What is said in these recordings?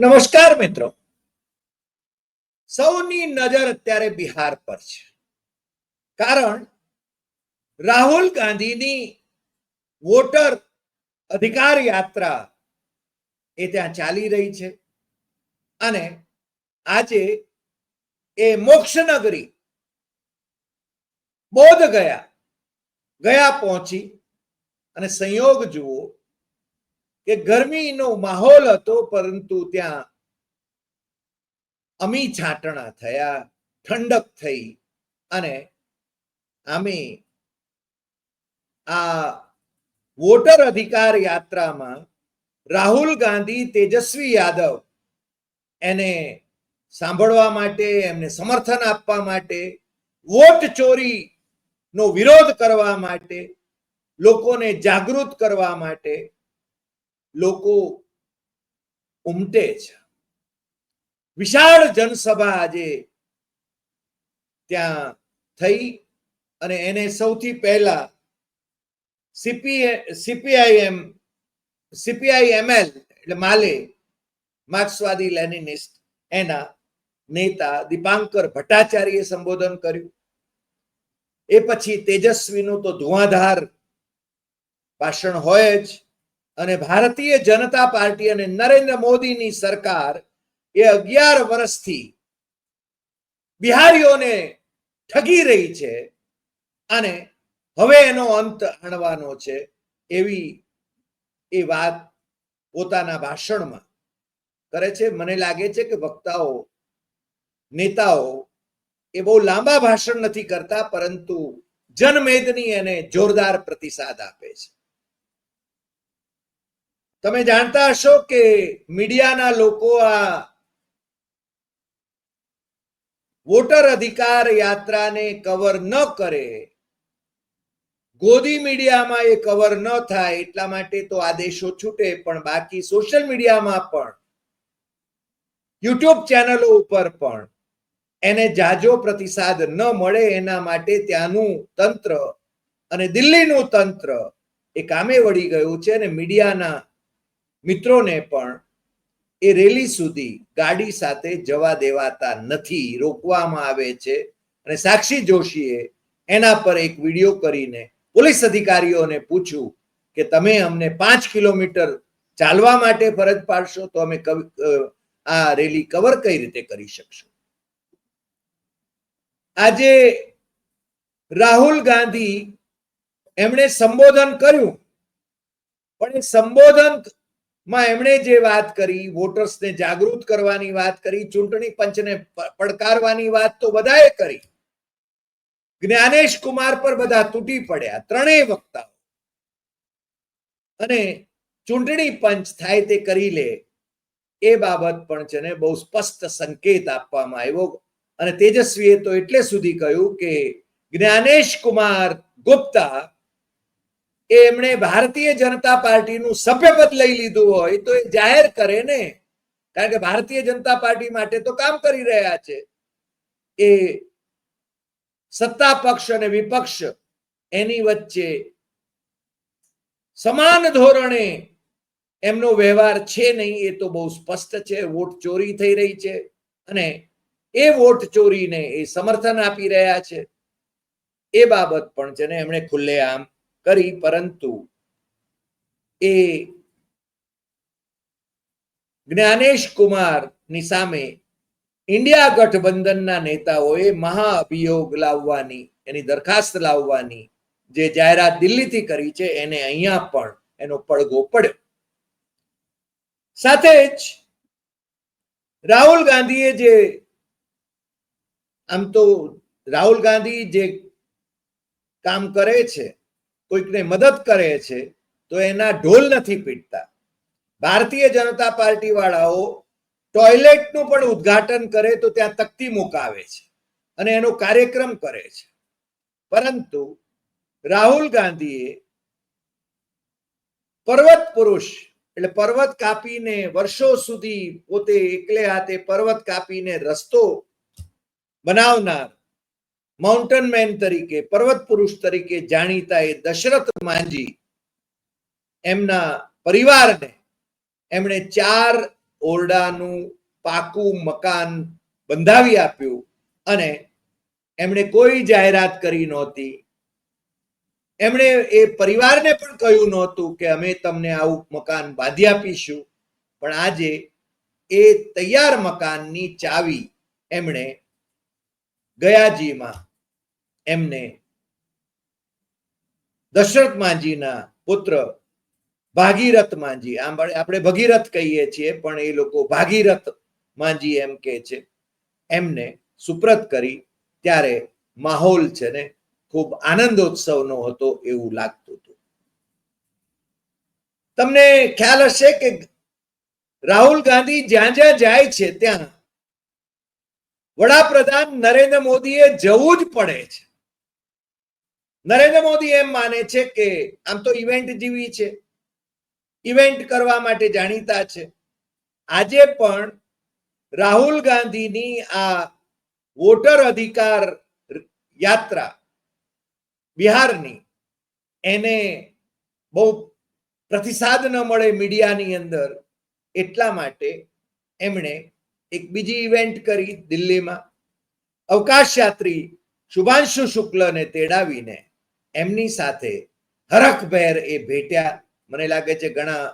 નમસ્કાર મિત્રો. સૌની નજર અત્યારે બિહાર પર છે. કારણ રાહુલ ગાંધીની વોટર અધિકાર યાત્રા એ ત્યાં ચાલી રહી છે. અને આજે એ મોક્ષનગરી બોધ ગયા ગયા પહોંચી અને સંયોગ જુઓ કે ગરમીનો માહોલ હતો, પરંતુ ત્યાં અમી છાંટણા થયા, ઠંડક થઈ અને અમે આ વોટર અધિકાર યાત્રામાં રાહુલ ગાંધી, તેજસ્વી યાદવ એને સાંભળવા માટે, એમને સમર્થન આપવા માટે, વોટ ચોરી નો વિરોધ કરવા માટે, લોકોને જાગૃત કરવા માટે લોકો ઉમટે છે. વિશાળ જનસભા આજે ત્યાં થઈ અને એને સૌથી પહેલા સીપી સીપીઆઈએમ સીપીઆઈએમએલ એટલે માલે, માર્ક્સવાદી લેનિનિસ્ટ એના નેતા દીપાંકર ભટ્ટાચાર્યએ સંબોધન કર્યું. એ પછી તેજસ્વીનું તો ધુઆધાર ભાષણ હોય જ. અને ભારતીય જનતા પાર્ટી અને નરેન્દ્ર મોદીની સરકાર એ અગિયાર વર્ષથી બિહારીઓને ઠગી રહી છે અને હવે એનો અંત આણવાનો છે એવી એ વાત પોતાના ભાષણમાં કરે છે. મને લાગે છે કે વક્તાઓ, નેતાઓ એ બહુ લાંબા ભાષણ નથી કરતા, પરંતુ જનમેદની એને જોરદાર પ્રતિસાદ આપે છે. તમે જાણતા હશો કે મીડિયાના લોકો આ વોટર અધિકાર યાત્રાને કવર ન કરે. ગોદી મીડિયામાં એ કવર ન થાય એટલા માટે તો આદેશો છૂટે, પણ બાકી સોશિયલ મીડિયામાં પણ. યુટ્યુબ ચેનલો ઉપર પણ. એને જાજો પ્રતિસાદ ન મળે એના માટે ત્યાંનું તંત્ર અને દિલ્હીનું તંત્ર એ કામે વળી ગયું છે અને મીડિયાના મિત્રોને પણ એ રેલી સુધી ગાડી સાથે જવા દેવાતા નથી, રોકવામાં આવે છે. અને સાક્ષી જોશીએ એના પર એક વીડિયો કરીને પોલીસ અધિકારીઓને પૂછ્યું કે તમે અમને પાંચ કિલોમીટર ચાલવા માટે ફરજ પાડશો તો અમે આ રેલી કવર કઈ રીતે કરી શકશો? આજે રાહુલ ગાંધી એમણે સંબોધન કર્યું, પણ એ સંબોધન માં એમણે જે વાત કરી વોટર્સને જાગૃત કરવાની વાત કરી, ચૂંટણી પંચને પડકારવાની વાત તો બધાએ કરી. જ્ઞાનેશ કુમાર પર બધા તૂટી પડ્યા, ત્રણેય વક્તાઓ. અને ચૂંટણી પંચ થાય તે કરી લે, એ બાબત પણ છે ને બહુ સ્પષ્ટ સંકેત આપવામાં આવ્યો. અને તેજસ્વીએ તો એટલે સુધી કહ્યું કે જ્ઞાનેશ કુમાર ગુપ્તા એમણે ભારતીય જનતા પાર્ટીનું સભ્યપદ લઈ લીધું હોય તો એ જાહેર કરે ને. કારણ કે ભારતીય જનતા પાર્ટી માટે તો કામ કરી રહ્યા છે. એ સત્તા પક્ષ અને વિપક્ષ એની વચ્ચે સમાન ધોરણે એમનો વ્યવહાર છે નહીં એ તો બહુ સ્પષ્ટ છે. વોટ ચોરી થઈ રહી છે અને એ વોટ ચોરીને એ સમર્થન આપી રહ્યા છે. એ બાબત પણ છે ને એમણે ખુલ્લેઆમ કરી, પરંતુ એ જ્ઞાનેશ કુમારની સામે ઇન્ડિયા ગઠબંધનના નેતાઓએ મહાઅભિયોગ લાવવાની, એની દરખાસ્ત લાવવાની જે જાહેરાત દિલ્હીથી કરી છે, એને અહીંયા પણ એનો પડઘો પડ્યો. સાથે જ રાહુલ ગાંધીએ જે આમ તો રાહુલ ગાંધી જે કામ કરે છે કોઈકને મદદ કરે છે, તો એના ઢોલ નથી પીટતા. ભારતીય જનતા પાર્ટી વાળાઓ ટોયલેટનું પણ ઉદઘાટન કરે તો ત્યાં તકતી મુકાવે છે અને એનો કાર્યક્રમ કરે છે. પરંતુ રાહુલ ગાંધીએ પર્વત પુરુષ, એટલે પર્વત કાપીને વર્ષો સુધી પોતે એકલે હાથે પર્વત કાપીને રસ્તો બનાવનાર માઉન્ટન મેન તરીકે, પર્વત પુરુષ તરીકે જાણીતા એ દશરથ માંજી એમના પરિવારને એમણે ચાર ઓરડાનું પાકું મકાન બંધાવી આપ્યું અને એમણે કોઈ જાહેરાત કરી નહોતી. એમણે એ પરિવારને પણ કહ્યું નહોતું કે અમે તમને આવું મકાન બાંધી આપીશું, પણ આજે એ તૈયાર મકાનની ચાવી એમણે ગયાજીમાં એમને. દશરથ માંજીના પુત્ર ભાગીરથ માંજી આમ આપણે ભગીરથ કહીએ છીએ, પણ એ લોકો ભાગીરથ માંજી એમ કે છે. એમને સુપ્રત કરી, ત્યારે માહોલ છે ને, ખૂબ આનંદોત્સવનો હતો એવું લાગતું હતું. તમને ખ્યાલ હશે કે રાહુલ ગાંધી જ્યાં જ્યાં જાય છે ત્યાં વડાપ્રધાન નરેન્દ્ર મોદીએ જવું જ પડે છે. નરેન્દ્ર મોદી એમ માને છે કે આમ તો ઇવેન્ટ જેવી છે. ઇવેન્ટ કરવા માટે જાણીતા છે. આજે પણ રાહુલ ગાંધીની આ વોટર અધિકાર યાત્રા બિહારની એને બહુ પ્રતિસાદ ન મળે મીડિયાની અંદર એટલા માટે એમણે એક બીજી ઇવેન્ટ કરી દિલ્હીમાં. અવકાશ યાત્રી શુભાંશુ શુક્લને તેડાવીને એમની સાથે હરખભેર એ ભેટ્યા. મને લાગે છે ઘણા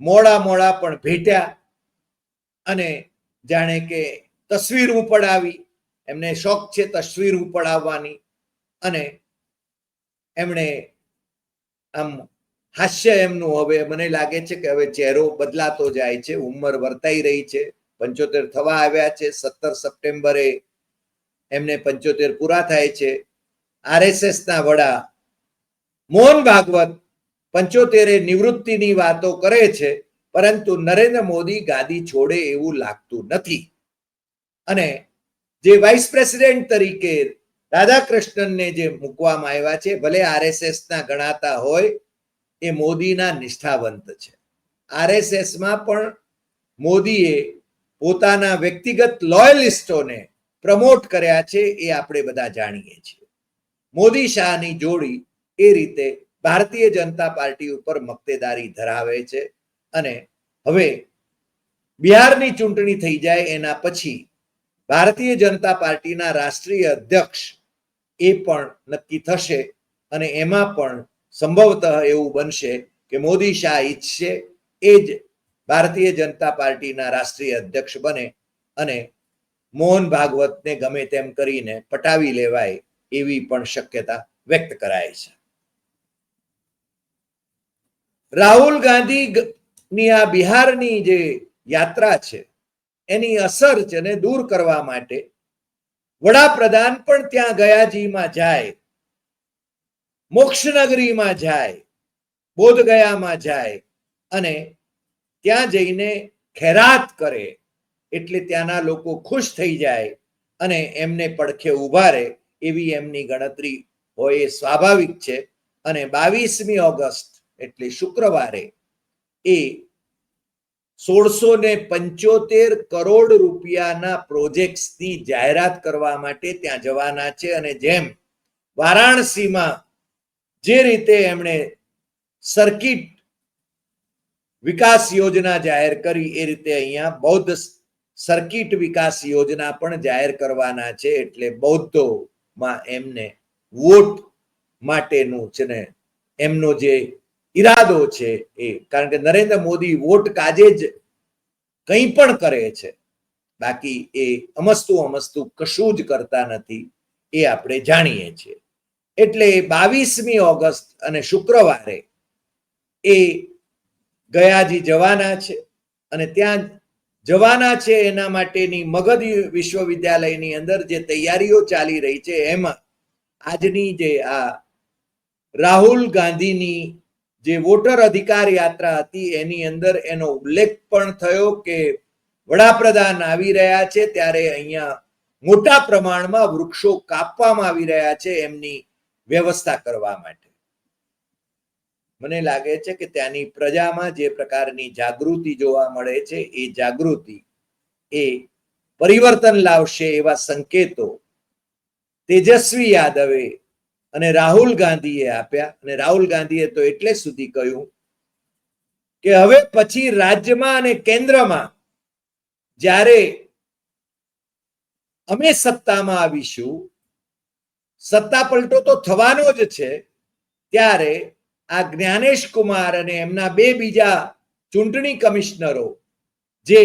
મોડા મોડા પણ ભેટ્યા અને જાણે કે તસવીર ઉપડાવી. એમને શોખ છે તસવીર ઉપડાવવાની અને એમણે આમ હાસ્ય એમનું હવે મને લાગે છે કે હવે ચહેરો બદલાતો જાય છે, ઉંમર વર્તાઈ રહી છે. પંચોતેર થવા આવ્યા છે, સત્તર સપ્ટેમ્બરે એમને પંચોતેર પૂરા થાય છે. આરએસએસ ના વડા મોહન ભાગવત પંચોતેરે નિવૃત્તિની વાતો કરે છે, પરંતુ નરેન્દ્ર મોદી ગાદી છોડે એવું લાગતું નથી. અને જે વાઇસ પ્રેસિડેન્ટ તરીકે રાધાકૃષ્ણનને જે મૂકવામાં આવ્યા છે, ભલે આરએસએસ ના ગણાતા હોય, એ મોદીના નિષ્ઠાવંત છે. આરએસએસમાં પણ મોદીએ પોતાના વ્યક્તિગત લોયલિસ્ટોને પ્રમોટ કર્યા છે, એ આપણે બધા જાણીએ છીએ. મોદી શાહની જોડી એ રીતે ભારતીય જનતા પાર્ટી ઉપર મક્તેદારી ધરાવે છે અને હવે બિહારની ચૂંટણી થઈ જાય એના પછી ભારતીય જનતા પાર્ટીના રાષ્ટ્રીય અધ્યક્ષ એ પણ નક્કી થશે અને એમાં પણ સંભવતઃ એવું બનશે કે મોદી શાહ ઈચ્છશે એ જ ભારતીય જનતા પાર્ટીના રાષ્ટ્રીય અધ્યક્ષ બને અને મોહન ભાગવતને ગમે તેમ કરીને પટાવી લેવાય એવી પણ શક્યતા વ્યક્ત કરાય છે. રાહુલ ગાંધી ની આ બિહારની જે યાત્રા છે, એની અસર છે ને દૂર કરવા માટે વડાપ્રધાન પણ ત્યાં ગયાજીમાં જાય, મોક્ષનગરીમાં જાય, બોધગયામાં જાય અને ત્યાં જઈને ખેરાત કરે એટલે ત્યાંના લોકો ખુશ થઈ જાય અને એમને પડખે ઊભા રહે. એવી એમની ગણતરી હોય એ સ્વાભાવિક છે. અને બાવીસમી ઓગસ્ટ, એટલે શુક્રવારે, એ સોળસો ને પંચોતેર કરોડ રૂપિયાના પ્રોજેક્ટ્સની જાહેરાત કરવા માટે ત્યાં જવાના છે. અને જેમ વારાણસીમાં જે રીતે એમણે સર્કિટ વિકાસ યોજના જાહેર કરી, એ રીતે અહીંયા બૌદ્ધ સર્કિટ વિકાસ યોજના પણ જાહેર કરવાના છે. એટલે બૌદ્ધોમાં એમને વોટ માટેનું છે ને એમનો જે ઈરાદો છે એ. કારણ કે નરેન્દ્ર મોદી વોટ કાજે જ કંઈ પણ કરે છે, બાકી એ અમસ્તુ અમસ્તુ કશું જ કરતા નથી એ આપણે જાણીએ છીએ. એટલે બાવીસમી ઓગસ્ટ અને શુક્રવારે એ ગયાજી જવાના છે અને ત્યાં જવાના છે એના માટેની મગધ વિશ્વવિદ્યાલયની અંદર જે તૈયારીઓ ચાલી રહી છે, એમાં આજની જે આ રાહુલ ગાંધીની જે વોટર અધિકાર યાત્રા હતી, એની અંદર એનો ઉલ્લેખ પણ થયો કે વડાપ્રધાન આવી રહ્યા છે, ત્યારે અહીંયા મોટા પ્રમાણમાં વૃક્ષો કાપવામાં આવી રહ્યા છે, એમની વ્યવસ્થા કરવા માટે. મને લાગે છે કે ત્યાંની પ્રજામાં જે પ્રકારની જાગૃતિ જોવા મળે છે, એ જાગૃતિ એ પરિવર્તન લાવશે એવા સંકેતો તેજસ્વી યાદવે અને રાહુલ ગાંધીએ આપ્યા. અને રાહુલ ગાંધીએ તો એટલે સુધી કહ્યું કે હવે પછી રાજ્યમાં અને કેન્દ્રમાં જ્યારે અમે સત્તામાં આવીશું, સત્તા પલટો તો થવાનો જ છે, ત્યારે આ જ્ઞાનેશ કુમાર અને એમના બે બીજા ચૂંટણી કમિશનરો જે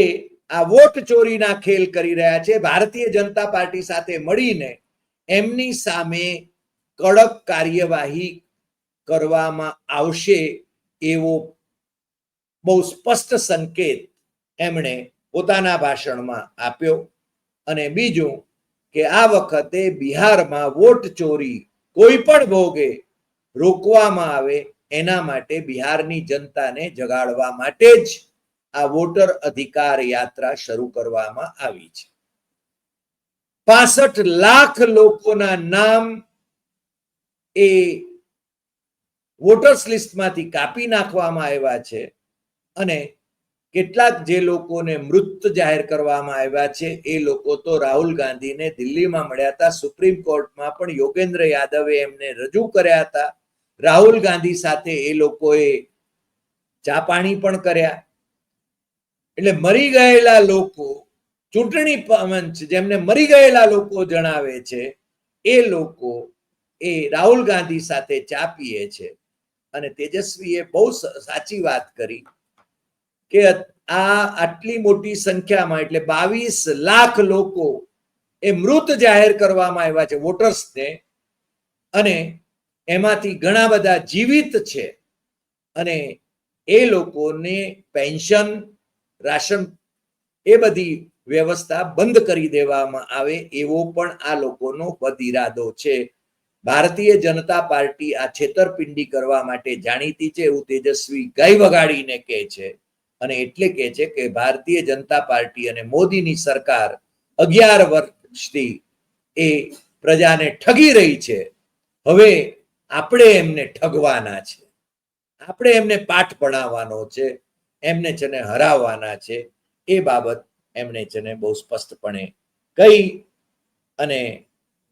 આ વોટ ચોરીના ખેલ કરી રહ્યા છે, ભારતીય જનતા પાર્ટી સાથે મળીને એમની સામે કડક કાર્યવાહી કરવામાં આવશે એવો બહુ સ્પષ્ટ સંકેત એમણે પોતાના ભાષણમાં આપ્યો. અને બીજું કે આ વખતે બિહારમાં વોટ ચોરી કોઈ પણ ભોગે રોકવામાં આવે એના માટે બિહારની જનતાને જગાડવા માટે જ આ વોટર અધિકાર યાત્રા શરૂ કરવામાં આવી છે. પાસઠ લાખ લોકોના નામ એ વોટર્સ લિસ્ટમાંથી કાપી નાખવામાં આવ્યા છે અને કેટલાક જે લોકોને મૃત જાહેર કરવામાં આવ્યા છે એ લોકો તો રાહુલ ગાંધીને દિલ્હીમાં મળ્યા હતા, સુપ્રીમ કોર્ટમાં પણ યોગેન્દ્ર યાદવે એમને રજૂ કર્યા હતા. રાહુલ ગાંધી સાથે એ લોકોએ ચા પાણી પણ કર્યા. એટલે મરી ગયેલા લોકો, ચૂંટણી પંચ જેમને મરી ગયેલા લોકો જણાવે છે, એ લોકો એ રાહુલ ગાંધી સાથે ચા પીએ છે. અને તેજસ્વીએ બહુ સાચી વાત કરી કે આ આટલી મોટી સંખ્યામાં એટલે બાવીસ લાખ લોકો એ મૃત જાહેર કરવામાં આવ્યા છે વોટર્સને. અને એમાંથી ઘણા બધા જીવિત છે. અને એ લોકોને પેન્શન, રાશન એ બધી વ્યવસ્થા બંધ કરી દેવામાં આવે એવો પણ આ લોકોનો બદ છે. ભારતીય જનતા પાર્ટી આ છેતરપિંડી કરવા માટે જાણીતી છે એવું તેજસ્વી ગઈ વગાડીને કહે છે. અને એટલે કહે છે કે ભારતીય જનતા પાર્ટી અને મોદીની સરકાર અગિયાર વર્ષથી એ પ્રજાને ઠગી રહી છે. હવે આપણે એમને ઠગવાના છે. આપણે એમને પાઠ ભણાવવાનો છે. એમને છે ને હરાવવાના છે. એ બાબત એમણે છે ને બહુ સ્પષ્ટપણે કહી અને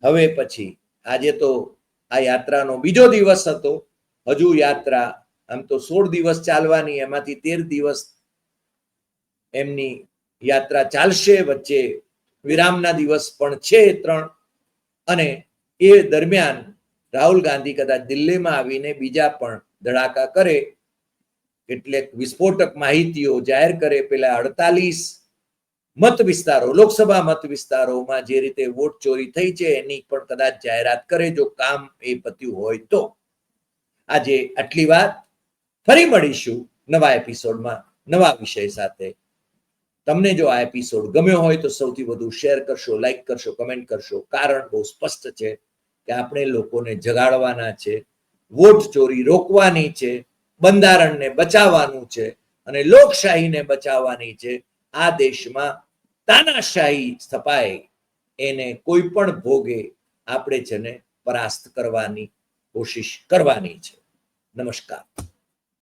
હવે પછી આજે તો આ યાત્રાનો બીજો દિવસ હતો. હજુ યાત્રા આમ તો સોળ દિવસ ચાલવાની, એમાંથી તેર દિવસ એમની યાત્રા ચાલશે. વચ્ચે વિરામના દિવસ પણ છે ત્રણ. અને એ દરમિયાન રાહુલ ગાંધી કદાચ દિલ્હીમાં આવીને બીજા પણ ધડાકા કરે એટલે વિસ્ફોટક માહિતીઓ જાહેર કરે, પેલા અડતાલીસ મત વિસ્તારો, લોકસભા મત વિસ્તારોમાં જે રીતે વોટ ચોરી થઈ છે, એની પણ કદાચ જાહેરાત કરે જો કામ એ પત્યું હોય તો. આજે આટલી વાત. ફરી મળીશું નવા એપિસોડમાં, નવા વિષય સાથે. તમને જો આ એપિસોડ ગમ્યો હોય તો સૌથી વધુ શેર કરશો, લાઈક કરશો, કમેન્ટ કરશો, કારણ બહુ સ્પષ્ટ છે. કે આપણે લોકોને જગાડવાના છે, વોટ ચોરી રોકવાની છે, બંધારણને બચાવવાનું છે અને લોકશાહીને બચાવવાની છે, આ દેશમાં તાનાશાહી સ્થપાય, એને કોઈ પણ ભોગે આપણે છે ને પરાસ્ત કરવાની કોશિશ કરવાની છે. નમસ્કાર.